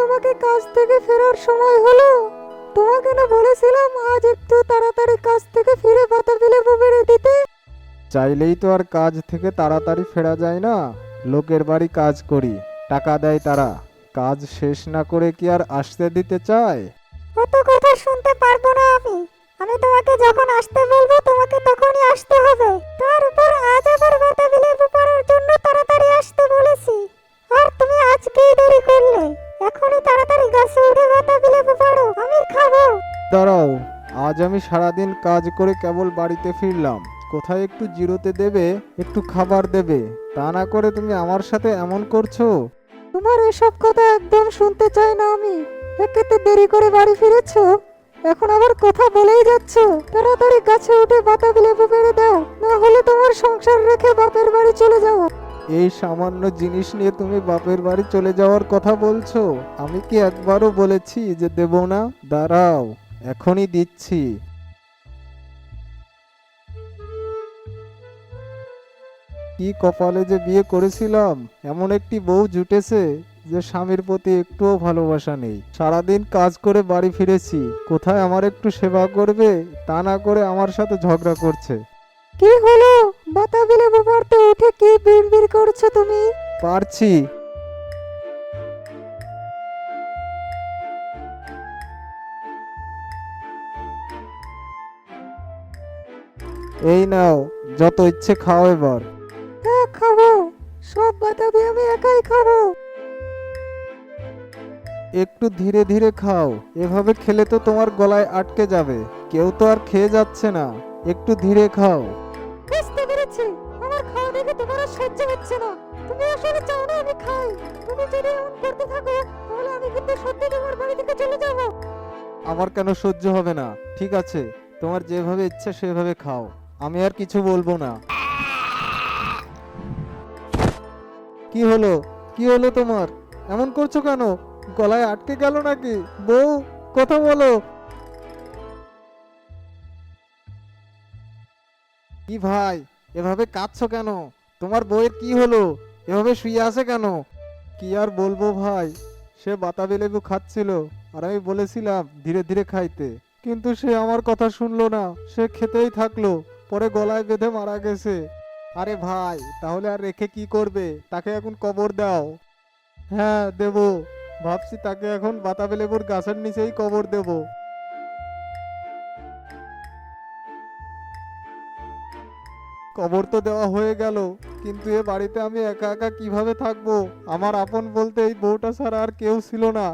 তোমাকে কাজ থেকে ফেরার সময় হলো। তোমাকে না বলেছিলাম আজ একটু তাড়াতাড়ি কাজ থেকে ফিরে বাতাবি লেবু বেড়ে দিতে? চাইলেই তো আর কাজ থেকে তাড়াতাড়ি ফেরা যায় না। লোকের বাড়ি কাজ করি টাকা দেয় তারা। কাজ শেষ না করে কি আর আসতে দিতে চায়? অত কথা শুনতে পারব না আমি। আমি তোমাকে যখন আসতে বলব তোমাকে তখনই আসতে হবে। তার উপর আজ আবার বাতাবি লেবু পাড়ার জন্য তাড়াতাড়ি আসতে বলেছি। আর তুমি আজকেই দেরি করলে। এখনই তাড়াতাড়ি গাছে উঠে বাতাবি লেবু পাড়ো আমি খাব। দাঁড়াও আজ আমি সারাদিন কাজ করে কেবল বাড়িতে ফিরলাম। কোথায় একটু জিরোতে দেবে একটু খাবার দেবে? তা না করে তুমি আমার সাথে এমন করছ? তোমার এসব কথা একদম শুনতে চাই না আমি। একেতে দেরি করে বাড়ি ফিরেছো। এখন আবার কথা বলেই যাচ্ছ। তাড়াতাড়ি গাছে উঠে বাতাবি লেবু পেড়ে দাও না হলে তোমার সংসার রেখে বাপের বাড়ি চলে যাও। এই সামান্য জিনিস নিয়ে তুমি বাপের বাড়ি চলে যাওয়ার কথা বলছো? আমি কি একবারও বলেছি যে দেব না? দাঁড়াও, এখনই দিচ্ছি। কি কপালে যে বিয়ে করেছিলাম, এমন একটি বউ জুটেছে যে স্বামীর প্রতি একটুও ভালোবাসা নেই। সারাদিন কাজ করে বাড়ি ফিরেছি, কোথায় আমার একটু সেবা করবে, তা না করে আমার সাথে ঝগড়া করছে। কি হলো? বাতাবি লেবু পাড়তে উঠে কি বিড়বিড় করছ তুমি? পারছি। এই নাও যত ইচ্ছে খাও এবার। হ্যাঁ খাব। সব বাতাবি আমি একাই খাব। একটু ধীরে ধীরে খাও। এভাবে খেলে তো তোমার গলায় আটকে যাবে। কেউ তো আর খেয়ে যাচ্ছে না। একটু ধীরে খাও। আমি খাই তুমি যদি এমন করতে থাকো, তাহলে আমি কিন্তু সত্যি তোমার বাড়ি থেকে চলে যাব। আমার কেন সহ্য হবে না? ঠিক আছে, তোমার যেভাবে ইচ্ছা সেভাবে খাও। আমি আর কিছু বলব না। কি হলো? কি হলো তোমার? এমন করছ কেন? গলায় আটকে গেল নাকি? বউ, কথা বলো। কি ভাই, এভাবে কাঁদছো কেন? তোমার বউয়ের কি হলো? এভাবে শুয়ে আছে কেন? কি আর বলব ভাই? সে বাতাবি লেবু খাচ্ছিল, আর আমি বলেছিলাম ধীরে ধীরে খাইতে। কিন্তু সে আমার কথা শুনলো না, সে খেতেই থাকল, পরে গলায় বেঁধে মারা গেছে। আরে ভাই, তাহলে আর রেখে কি করবে? তাকে এখন কবর দাও। হ্যাঁ দেব। ভাবছি তাকে এখন বাতাবি লেবুর গাছের নিচেই কবর দেব। কবর তো দেওয়া হয়ে গেল কিন্তু এ বাড়িতে আমি একা একা কীভাবে থাকব? আমার আপন বলতে এই বউটা ছাড়া আর কেউ ছিল না।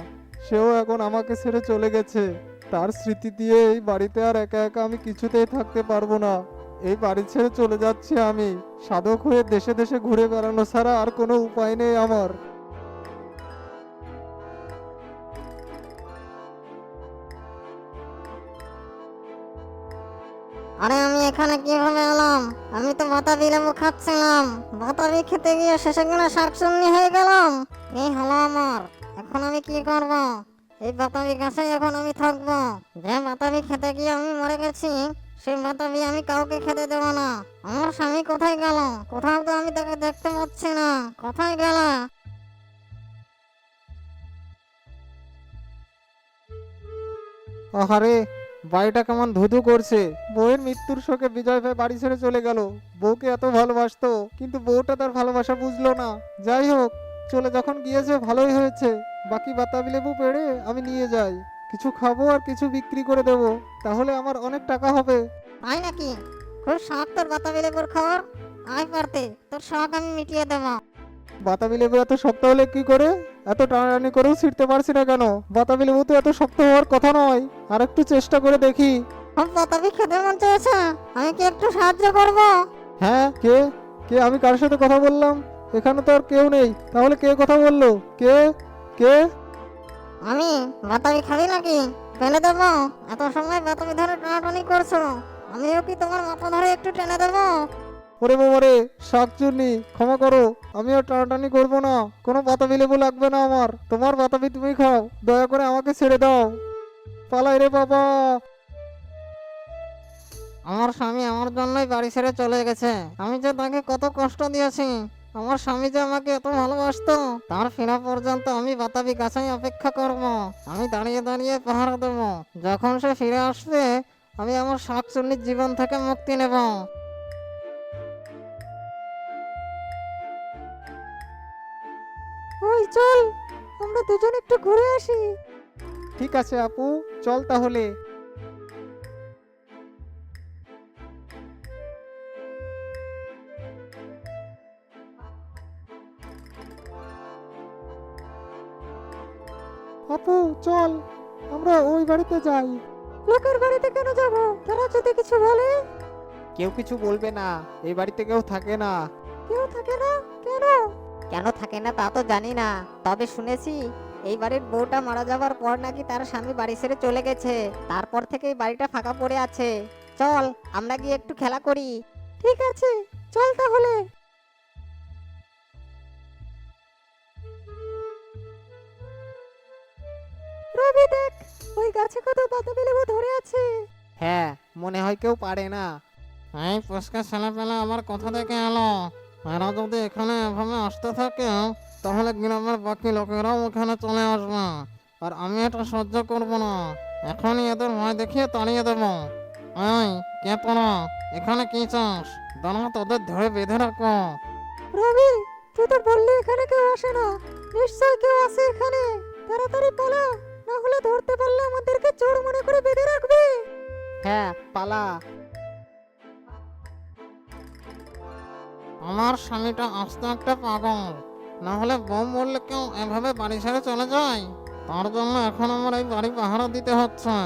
সেও এখন আমাকে ছেড়ে চলে গেছে। তার স্মৃতি দিয়ে এই বাড়িতে আর একা একা আমি কিছুতেই থাকতে পারব না। এই বাড়ি ছেড়ে চলে যাচ্ছি আমি। সাধক হয়ে দেশে দেশে ঘুরে বেড়ানো ছাড়া আর কোনো উপায় নেই আমার। আরে আমি এখানে কীভাবে এলাম? আমি তো বাতাবি লেবু খাচ্ছিলাম। বাতাবি খেতে গিয়ে শেষে কিনা শাকচুন্নি হয়ে গেলাম। এই হলো আমার। এখন আমি কি করব? এই বাতাবি গাছে এখন আমি থাকব। যে বাতাবি খেতে গিয়ে আমি মরে গেছি সেই বাতাবি আমি কাউকে খেতে দেব না। আমার স্বামী কোথায় গেল? কোথাও তো আমি তাকে দেখতে পাচ্ছি না। কোথায় গেল? আহারে বাড়িটা কেমন ধুধু করছে। বউয়ের মৃত্যুর শোকে বিজয় ভাই বাড়ি ছেড়ে চলে গেল। বউকে এত ভালোবাসতো কিন্তু বউটা তার ভালোবাসা বুঝলো না। যাই হোক চলে যখন গিয়েছে ভালোই হয়েছে। বাকি বাতাবি লেবু পেড়ে আমি নিয়ে যাই। কিছু খাব আর কিছু বিক্রি করে দেব। তাহলে আমার অনেক টাকা হবে। তাই নাকি? খুব শখ তোর বাতাবি লেবুর খবর আয় পারতে তোর শখ আমি মিটিয়ে দেবো। বাতাবি লেবু এত শক্ত হলে কি করে? এত টানাটানি করেও ছিঁড়তে পারছি না কেন? বাতাবি লেবু তো এত শক্ত হওয়ার কথা নয়। আর একটু চেষ্টা করে দেখি। খুব বাতাবি খেতে মন চেয়েছে আমি কি একটু সাহায্য করব? হ্যাঁ কে? কে? আমি কার সাথে কথা বললাম? এখানে তো আর কেউ নেই। তাহলে কে কথা বলল? কে? কে? আমি? বাতাবি খাবি নাকি? ফেলে দেবো। এত সময় বাতাবি ধরে টানাটানি করছ। আমিও কি তোমার মাথা ধরে একটু টেনে দেবো? ওরে শাক চুর্নি ক্ষমা করো আমি আর টানাটানি করব না, কোনো বাতাবি লেবু লাগবে না আমার, তোমার বাতাবি তুমি খাও, দয়া করে আমাকে ছেড়ে দাও। পালাই রে বাবা। আমার স্বামী আমার জন্যই বাড়ি ছেড়ে চলে গেছে। আমি যে তাকে কত কষ্ট দিয়েছি, আমার স্বামী যে আমাকে এত ভালোবাসতো, তার ফেরা পর্যন্ত আমি বাতাবি গাছাই অপেক্ষা করব। আমি দাঁড়িয়ে দাঁড়িয়ে পাহারা দেব। যখন সে ফিরে আসবে, আমি আমার শাকচুন্নির জীবন থেকে মুক্তি নেব। চল আমরা দুজন একটু ঘুরে আসি। ঠিক আছে আপু চল তাহলে। আপু চল আমরা ওই বাড়িতে যাই। লোকের বাড়িতে কেন যাব? তারা যদি কিছু বলে? কেউ কিছু বলবে না এই বাড়িতে কেউ থাকে না। কেউ থাকে না? কেন? কেন থাকে না তা তো জানি না। তবে শুনেছি এই বাড়ির বউটা মারা যাবার পর নাকি তার স্বামী বাড়ি ছেড়ে চলে গেছে। তারপর থেকে এই বাড়িটা ফাঁকা পড়ে আছে। চল আমরা গিয়ে একটু খেলা করি। ঠিক আছে চল তাহলে। রবি দেখ ওই গাছে কত বাতাবি লেবু ধরে আছে। হ্যাঁ মনে হয় কেউ পারে না। এই পুষ্কা ছেলেপেলে আবার কোথা থেকে এলো। এরা যদি এখানে এভাবে আসতে থাকে তাহলে গ্রামের বাকি লোকেরাও এখানে চলে আসবে। আর আমি এটা সহ্য করব না। এখনই এদের ভয় দেখিয়ে তাড়িয়ে দেব। এই কে তোরা এখানে কি চাস? দাঁড়া তোদের ধরে বেঁধে রাখো রবি তুই তো বললি এখানে কেউ আসে না। নিশ্চয় কেউ আছে এখানে। তাড়াতাড়ি পালা না হলে ধরতে পারলে আমাদেরকে চোর মনে করে বেঁধে রাখবে। হ্যাঁ পালা। আমার স্বামীটা আস্ত একটা পাগল। না হলে বোম বললে কেউ এভাবে বাড়ি ছেড়ে চলে যায়? তার জন্য এখন আমার এই বাড়ি পাহারা দিতে হচ্ছে।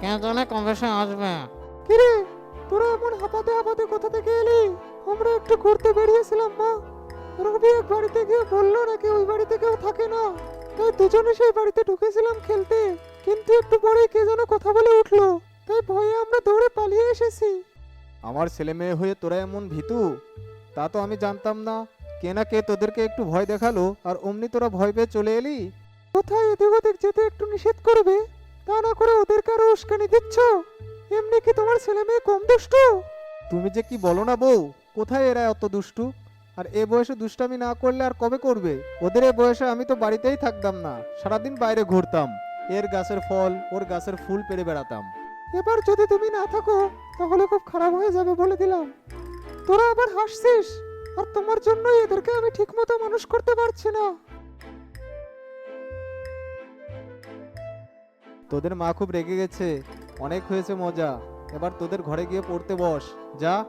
কে জানে কবে সে আসবে? কিরে তোরা এমন হাঁপাতে হাঁপাতে কোথা থেকে এলি? আমরা একটু ঘুরতে বেরিয়েছিলাম মা। রবি এক বাড়িতে গিয়ে বলল নাকি ওই বাড়িতে কেউ থাকে না? তাই দুজনে সেই বাড়িতে ঢুকেছিলাম খেলতে। কিন্তু একটু পরে কে যেন কথা বলে উঠল। তাই ভয়ে আমরা দৌড়ে পালিয়ে এসেছি। আমার ছেলে মেয়ে হয়ে তোরা এমন ভীতু? তা তো আমি জানতাম না। কে না কে তোদেরকে একটু ভয় দেখাল, আর অমনি তোরা ভয় পেয়ে চলে এলি? কোথায় এদিক ওদিক যেতে একটু নিষেধ করবে? তা না করে ওদেরকে আরও উস্কানি দিচ্ছ? এমনি কি তোমার ছেলে মেয়ে কম দুষ্টু? তুমি যে কি বলো না বউ, কোথায় এরা অত দুষ্টু? আর এ বয়সে দুষ্টামি না করলে আর কবে করবে? ওদের এ বয়সে আমি তো বাড়িতেই থাকতাম না, সারাদিন বাইরে ঘুরতাম। এর গাছের ফল, ওর গাছের ফুল পেরে বেড়াতাম। এবার যদি তুমি না থাকো, তাহলে খুব খারাপ হয়ে যাবে বলে দিলাম। তোরা আবার হাসছিস? আর তোমার জন্যই এদেরকে আমি ঠিকমতো মানুষ করতে পারছি না। তোদের মা খুব রেগে গেছে। অনেক হয়েছে মজা। এবার তোদের ঘরে গিয়ে পড়তে বস। যা।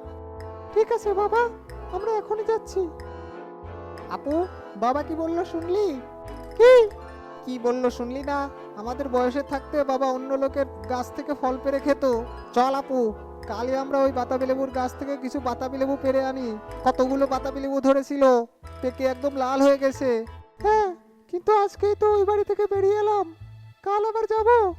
ঠিক আছে বাবা আমরা এখনই যাচ্ছি। আপু বাবা কি বলল শুনলি? কি? কি বলল শুনলি না? আমাদের বয়সে থাকতে বাবা অন্য লোকের গাছ থেকে ফল পেরে খেত। চল আপু। কালই আমরা ওই বাতাবি লেবুর গাছ থেকে কিছু বাতাবি লেবু পেরে আনি। কতগুলো বাতাবি লেবু ধরেছিল, পেকে একদম লাল হয়ে গেছে। হ্যাঁ কিন্তু আজকেই তো ওই বাড়ি থেকে বেরিয়ে এলাম। কাল আবার যাব?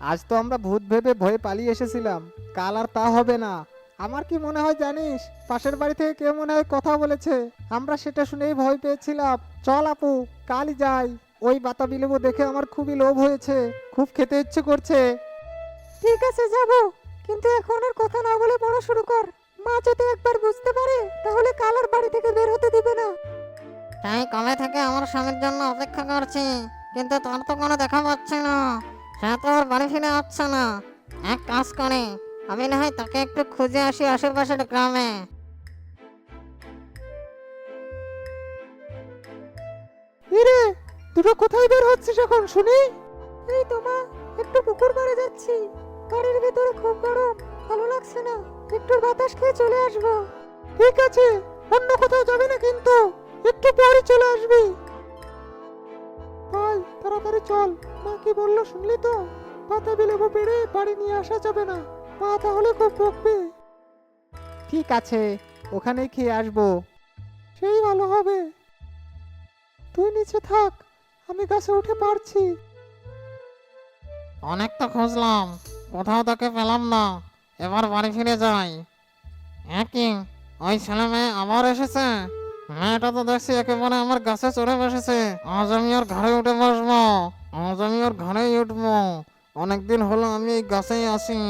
আজ তো আমরা ভূত ভেবে ভয়ে পালিয়ে এসেছিলাম। কাল আর তা হবে না। আমার কি মনে হয় জানিস, পাশের বাড়ি থেকে কেউ মনে হয় কথা বলেছে। আমরা সেটা শুনেই ভয় পেয়েছিলাম। চল আপু, কালই যাই। ওই বাতাবি লেবু দেখে আমার খুবই লোভ হয়েছে। খুব খেতে ইচ্ছে করছে। ঠিক আছে, যাব। কিন্তু এখন আর কথা না বলে পড়া শুরু কর। মা যদি একবার বুঝতে পারে তাহলে কাল আর বাড়ি থেকে বের হতে দিবে না। তাই কবে থেকে আমার স্বামীর জন্য অপেক্ষা করছি কিন্তু তার তো কোনো দেখা পাচ্ছে না। সে তো আর বাড়ি ফিরে আসছে না। এক কাজ করে আমি না হয় তাকে একটু খুঁজে আসি আশেপাশের গ্রামে। ইরে দুটো কোথায় বের হচ্ছিস এখন শুনি? এই তো মা একটু পুকুর পাড়ে যাচ্ছি। বাড়ির ভিতরে খুব গরম। ভালো লাগছে না। একটু বাতাস খেয়ে চলে আসব। ঠিক আছে, অন্য কোথাও যাবে না কিন্তু। একটু পরে চলে আসবি। ভাই তাড়াতাড়ি চল। মা কি বলল শুনলি তো? বাতাবি লেবু পেড়ে বাড়ি নিয়ে আসা যাবে না। মা তাহলে খুব বকবে। ঠিক আছে, ওখানেই খেয়ে আসব। সেই ভালো হবে। তুই নিচে থাক, আমি গাছে উঠে পারছি। অনেক তো খুঁজলাম। কোথাও তাকে পেলাম না। এবার বাড়ি ফিরে যাই। একই ওই ছেলে মেয়ে আবার এসেছে? মেয়েটা তো দেখছি, একেবারে আমার গাছে চড়ে বসেছে। আজ আমি ওর ঘরে উঠে বসবো। আজ আমি ওর ঘরেই উঠবো। অনেকদিন হলো আমি এই গাছেই আসি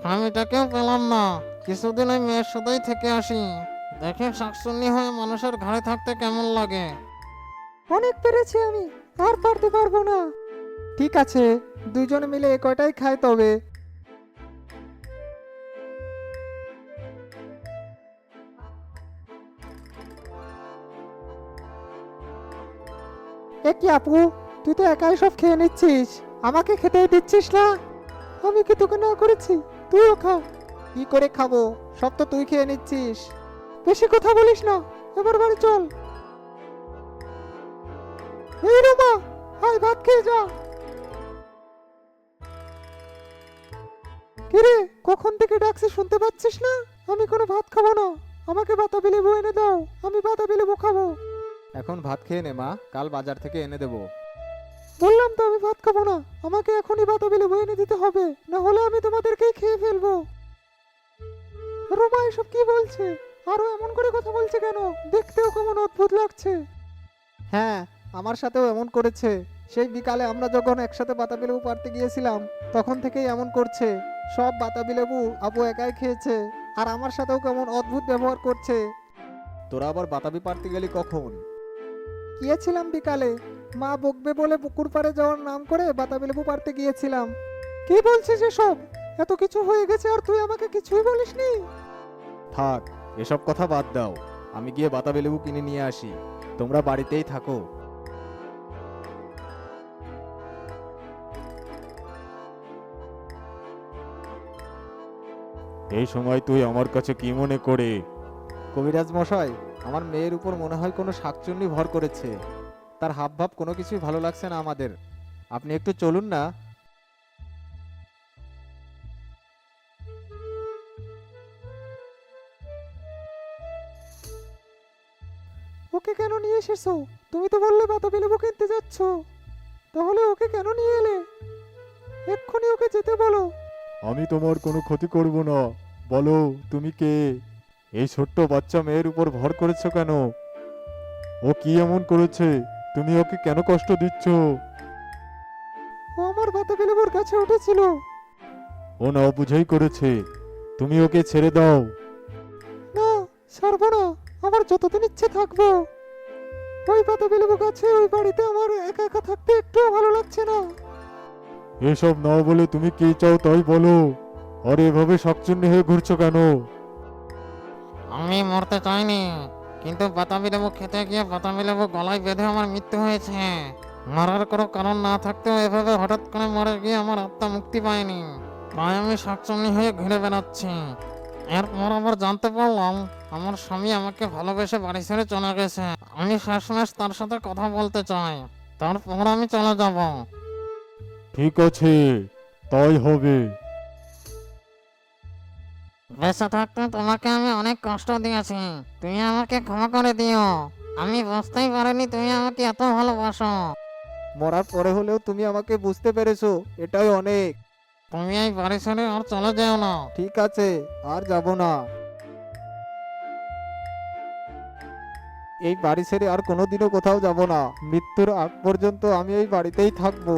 স্বামীটাকেও পেলাম না। কিছুদিন ওই মেয়ের সাথেই থেকে আসি। দেখে শাকসুন্নি হয়ে মানুষের ঘাড়ে থাকতে কেমন লাগে? অনেক পেরেছি আমি, আর পারতে পারব না। ঠিক আছে, দুইজনে মিলে এ কয়টাই খাই তবে। এ কি আপু? তুই তো একাই সব খেয়ে নিচ্ছিস। আমাকে খেতেই দিচ্ছিস না? আমি কি তোকে না করেছি? তুইও খা। কি করে খাব? সব তো তুই খেয়ে নিচ্ছিস। বেশি কথা বলিস না। এবার বাড়ি চল। এই ভাত খেয়ে যা। কিরে কখন থেকে ডাকছি শুনতে পাচ্ছিস না? আমি কোনো ভাত খাব না। আমাকে বাতাবি লেবু এনে দাও। আমি বাতাবি লেবু খাব। এখন ভাত খেয়ে নে মা। কাল বাজার থেকে এনে দেবো। বললাম তো আমি ভাত খাব না। আমাকে এখনই বাতাবি লেবু এনে দিতে হবে। না হলে আমি তোমাদেরকেই খেয়ে ফেলব। রোমা এসব কি বলছে? আরও এমন করে কথা বলছে কেন? দেখতেও কেমন অদ্ভুত লাগছে। হ্যাঁ আমার সাথেও এমন করেছে। সেই বিকালে আমরা যখন একসাথে বাতাবি লেবু পারতে গিয়েছিলাম তখন থেকেই এমন করছে। সব বাতাবি লেবু আপু একাই খেয়েছে। আর আমার সাথেও কেমন অদ্ভুত ব্যবহার করছে। তোরা আবার বাতাবি পারতে গেলি কখন? গিয়েছিলাম বিকালে। মা বকবে বলে পুকুর পাড়ে যাওয়ার নাম করে বাতাবি লেবু পারতে গিয়েছিলাম। কি বলছিস এসব? এত কিছু হয়ে গেছে আর তুই আমাকে কিছুই বলিসনি? থাক এসব কথা বাদ দাও। আমি গিয়ে বাতাবি লেবু কিনে নিয়ে আসি। তোমরা বাড়িতেই থাকো। এই সময় তুই আমার কাছে কি মনে করে? কবিরাজ মশাই আমার মেয়ের উপর মনে হয় কোনো শাকচুন্নি ভর করেছে। তার হাব ভাব কোনো কিছুই ভালো লাগছে না আমাদের। আপনি একটু চলুন না। ওকে কেন নিয়ে এসেছ? তুমি তো বললে বাতাবি লেবু কিনতে যাচ্ছ। তাহলে ওকে কেন নিয়ে এলে? এক্ষুনি ওকে যেতে বলো। আমি তোমার কোনো ক্ষতি করব না। বলো তুমি কে? এই ছোট্ট বাচ্চা মেয়ের উপর ভর করেছ কেন? ও কি এমন করেছে? তুমি ওকে কেন কষ্ট দিচ্ছ? ও আমার বাতাবি লেবুর কাছে উঠেছিল। ও না বুঝাই করেছে। তুমি ওকে ছেড়ে দাও। না ছাড়বো না। আমার যতদিন ইচ্ছে থাকব। ওই বাতাবি লেবু গাছে ওই বাড়িতে আমার একা একা থাকতে একটুও ভালো লাগছে না। এসব না বলে তুমি কি চাও তাই বলো। আর এভাবে শাকচুন্নি হয়ে ঘুরছো কেন? আমি মরতে চাইনি, কিন্তু বাতাবি লেবু খেতে গিয়ে বাতাবি লেবু গলায় বেঁধে আমার মৃত্যু হয়েছে। মরার কোনো কারণ না থাকতেও এভাবে হঠাৎ করে মরে গিয়ে আমার আত্মা মুক্তি পায়নি। তাই আমি শাকচুন্নি হয়ে ঘুরে বেড়াচ্ছি। এরপর আবার জানতে পারলাম, আমার স্বামী আমাকে ভালোবেসে বাড়ি ছেড়ে চলে গেছে। আমি শেষমেশ তার সাথে কথা বলতে চাই। তারপর আমি চলে যাব। ঠিক আছে, তাই হবে। বেঁচে থাকতে তোমাকে আমি অনেক কষ্ট দিয়েছি। তুমি আমাকে ক্ষমা করে দিও। আমি বুঝতেই পারিনি তুমি আমাকে এত ভালোবাসো। মরার পরে হলেও তুমি আমাকে বুঝতে পেরেছ এটাই অনেক। তুমি এই বাড়ি ছেড়ে আর চলে যেও না। ঠিক আছে আর যাব না। এই বাড়ি ছেড়ে আর কোনোদিনও কোথাও যাব না। মৃত্যুর আগ পর্যন্ত আমি এই বাড়িতেই থাকব।